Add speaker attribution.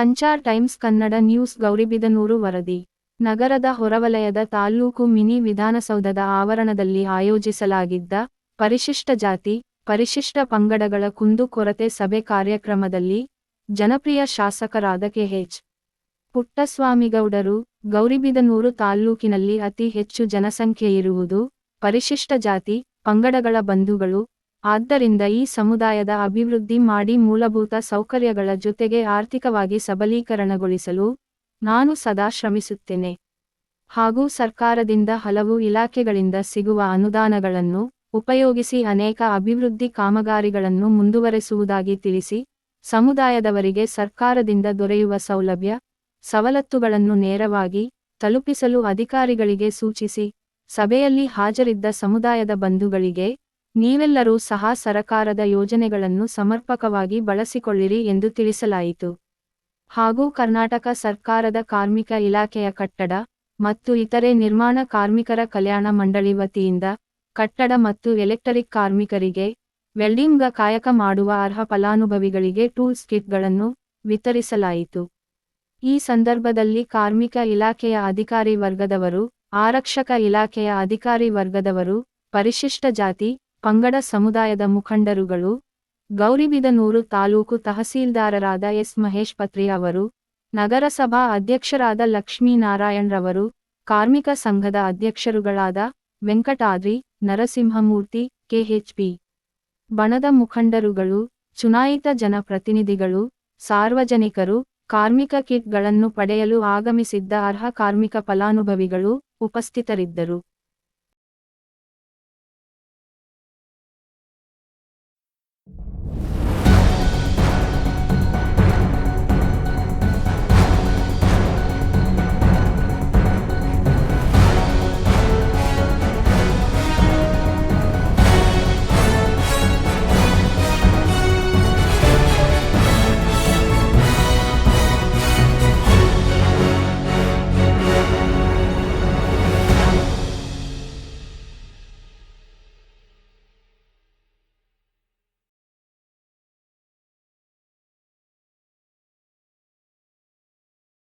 Speaker 1: Sanchar Times Kannada news Gauribidanur ವರದಿ. ನಗರದ ಹೊರವಲಯದ ತಾಲ್ಲೂಕು ಮಿನಿ ವಿಧಾನಸೌಧದ ಆವರಣದಲ್ಲಿ ಆಯೋಜಿಸಲಾಗಿದ್ದ ಪರಿಶಿಷ್ಟ ಜಾತಿ, ಪರಿಶಿಷ್ಟ ಪಂಗಡಗಳ ಕುಂದುಕೊರತೆ ಸಭೆ ಕಾರ್ಯಕ್ರಮದಲ್ಲಿ ಜನಪ್ರಿಯ ಶಾಸಕರಾದ ಕೆಎಚ್. ಪುಟ್ಟಸ್ವಾಮಿಗೌಡರು, ಗೌರಿಬಿದನೂರು ತಾಲ್ಲೂಕಿನಲ್ಲಿ ಅತಿ ಹೆಚ್ಚು ಜನಸಂಖ್ಯೆಯಿರುವುದು ಪರಿಶಿಷ್ಟ ಜಾತಿ, ಪಂಗಡಗಳ ಬಂಧುಗಳು ಆದ್ದರಿಂದ ಈ ಸಮುದಾಯದ ಅಭಿವೃದ್ಧಿ ಮಾಡಿ ಮೂಲಭೂತ ಸೌಕರ್ಯಗಳ ಜೊತೆಗೆ ಆರ್ಥಿಕವಾಗಿ ಸಬಲೀಕರಣಗೊಳಿಸಲು ನಾನು ಸದಾ ಶ್ರಮಿಸುತ್ತೇನೆ. ಹಾಗೂ ಸರ್ಕಾರದಿಂದ ಹಲವು ಇಲಾಖೆಗಳಿಂದ ಸಿಗುವ ಅನುದಾನಗಳನ್ನು ಉಪಯೋಗಿಸಿ ಅನೇಕ ಅಭಿವೃದ್ಧಿ ಕಾಮಗಾರಿಗಳನ್ನು ಮುಂದುವರೆಸುವುದಾಗಿ ತಿಳಿಸಿ ಸಮುದಾಯದವರಿಗೆ ಸರ್ಕಾರದಿಂದ ದೊರೆಯುವ ಸೌಲಭ್ಯ, ಸವಲತ್ತುಗಳನ್ನು ನೇರವಾಗಿ ತಲುಪಿಸಲು ಅಧಿಕಾರಿಗಳಿಗೆ ಸೂಚಿಸಿ, ಸಭೆಯಲ್ಲಿ ಹಾಜರಿದ್ದ ಸಮುದಾಯದ ಬಂಧುಗಳಿಗೆ ನೀವೆಲ್ಲರೂ ಸಹ ಸರಕಾರದ ಯೋಜನೆಗಳನ್ನು ಸಮರ್ಪಕವಾಗಿ ಬಳಸಿಕೊಳ್ಳಿರಿ ಎಂದು ತಿಳಿಸಲಾಯಿತು. ಹಾಗೂ ಕರ್ನಾಟಕ ಸರ್ಕಾರದ ಕಾರ್ಮಿಕ ಇಲಾಖೆಯ ಕಟ್ಟಡ ಮತ್ತು ಇತರೆ ನಿರ್ಮಾಣ ಕಾರ್ಮಿಕರ ಕಲ್ಯಾಣ ಮಂಡಳಿ ವತಿಯಿಂದ ಕಟ್ಟಡ ಮತ್ತು ಎಲೆಕ್ಟ್ರಿಕ್ ಕಾರ್ಮಿಕರಿಗೆ ವೆಲ್ಡಿಂಗ್ ಕಾಯಕ ಮಾಡುವ ಅರ್ಹ ಫಲಾನುಭವಿಗಳಿಗೆ ಟೂಲ್ಸ್ ಕಿಟ್ಗಳನ್ನು ವಿತರಿಸಲಾಯಿತು. ಈ ಸಂದರ್ಭದಲ್ಲಿ ಕಾರ್ಮಿಕ ಇಲಾಖೆಯ ಅಧಿಕಾರಿ ವರ್ಗದವರು, ಆರಕ್ಷಕ ಇಲಾಖೆಯ ಅಧಿಕಾರಿ ವರ್ಗದವರು, ಪರಿಶಿಷ್ಟ ಜಾತಿ ಪಂಗಡ ಸಮುದಾಯದ ಮುಖಂಡರುಗಳು, ಗೌರಿಬಿದನೂರು ತಾಲೂಕು ತಹಸೀಲ್ದಾರರಾದ ಎಸ್ ಮಹೇಶ್ ಪತ್ರಿ ಅವರು, ನಗರಸಭಾ ಅಧ್ಯಕ್ಷರಾದ ಲಕ್ಷ್ಮೀನಾರಾಯಣ್ ಕಾರ್ಮಿಕ ಸಂಘದ ಅಧ್ಯಕ್ಷರುಗಳಾದ ವೆಂಕಟಾದ್ರಿ, ನರಸಿಂಹಮೂರ್ತಿ, ಕೆಎಚ್ಪಿ. ಬಣದ ಮುಖಂಡರುಗಳು, ಚುನಾಯಿತ ಜನಪ್ರತಿನಿಧಿಗಳು, ಸಾರ್ವಜನಿಕರು, ಕಾರ್ಮಿಕ ಕಿಟ್ಗಳನ್ನು ಪಡೆಯಲು ಆಗಮಿಸಿದ್ದ ಅರ್ಹ ಕಾರ್ಮಿಕ ಫಲಾನುಭವಿಗಳು ಉಪಸ್ಥಿತರಿದ್ದರು.